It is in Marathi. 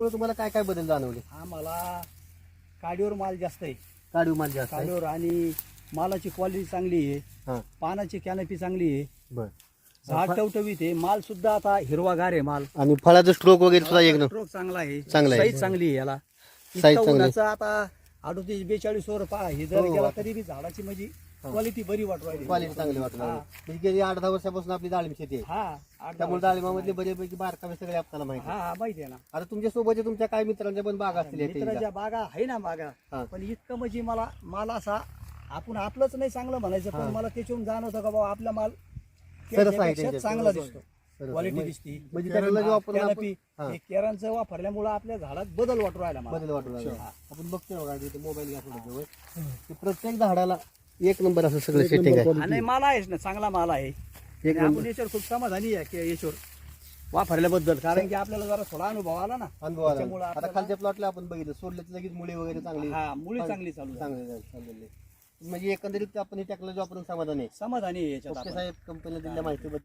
त्यामुळे तुम्हाला काय काय बदल जाणवले? आम्हाला काडीवर माल जास्त आहे. काढीव माल जास्त आहे. काडीवर आणि मालाची क्वालिटी चांगली आहे. हा. पानाची कॅनपी चांगली आहे. बर. झाड टवटवीत आहे. माल सुद्धा आता हिरवागार आहे माल. आणि फळाचं स्ट्रोक वगैरे सुद्धा स्ट्रोक चांगला आहे. चांगला आहे. साईज चांगली आहे याला. इतकं चांगली आहे. उन्हाचं आता अडोतीस बेचाळीस वर पहा हे जर हो, गेला. तरी बी झाडाची म्हणजे क्वालिटी बरी वाटू राहिली क्वालिटी चांगली वाटत हा. म्हणजे गेली आठ दहा वर्षापासून आपली डाळिंब शेती आहे हा आठ त्यामुळे डाळिंबामधले बरेपैकी बारकावे सगळे आपल्याला माहिती आहे. हा हा माहिती आहे ना आता तुमच्या सोबतच्या तुमच्या काही मित्रांच्या पण बागा असतील या मित्राच्या. बागा आहे ना बागा हा. पण इतकं म्हणजे मला माल असा आपण आपलंच नाही चांगलं म्हणायचं हा. पण मला त्याच्यावरून जाणवतं का बाबा आपला माल सरस आहे त्याच्यापेक्षा त्यांच्यात. चांगला दिसतो. क्वालिटी म्हणजे- दिसती. म्हणजे टेक्नॉलॉजी वापरून आपण- कॅनपी हा. हे केरांचं वापरल्यामुळे आपल्या झाडात बदल वाटू राहिला मला. बदल वाटू लागला. आपण बघतोय बघा इथे मोबाईल घ्या थोडं जवळ. की प्रत्येक झाडाला एक नंबर असं सगळं सेटिंग आहे. आणि माल आहेच ना चांगला माल आहे. आणि आपण याच्यावर खूप समाधानी आहे की याच्यावर वापरल्याबद्दल. कारण की आपल्याला जरा थोडा अनुभव आला ना. अनुभव आला. त्याच्यामुळं आता आपल्याला- खालच्या प्लॉटला आपण बघितलं. सोडले तर लगेच मुळे वगैरे चांगली हा मुली चांगली चालू आहे. चांगले झाले- चाललेले म्हणजे एकंदरीत आपण ही टेक्नॉलॉजी वापरून समाधान आहे. समाधानी आहे याच्यात ओके आपण. साहेब कंपनीला दिलेल्या माहितीबद्दल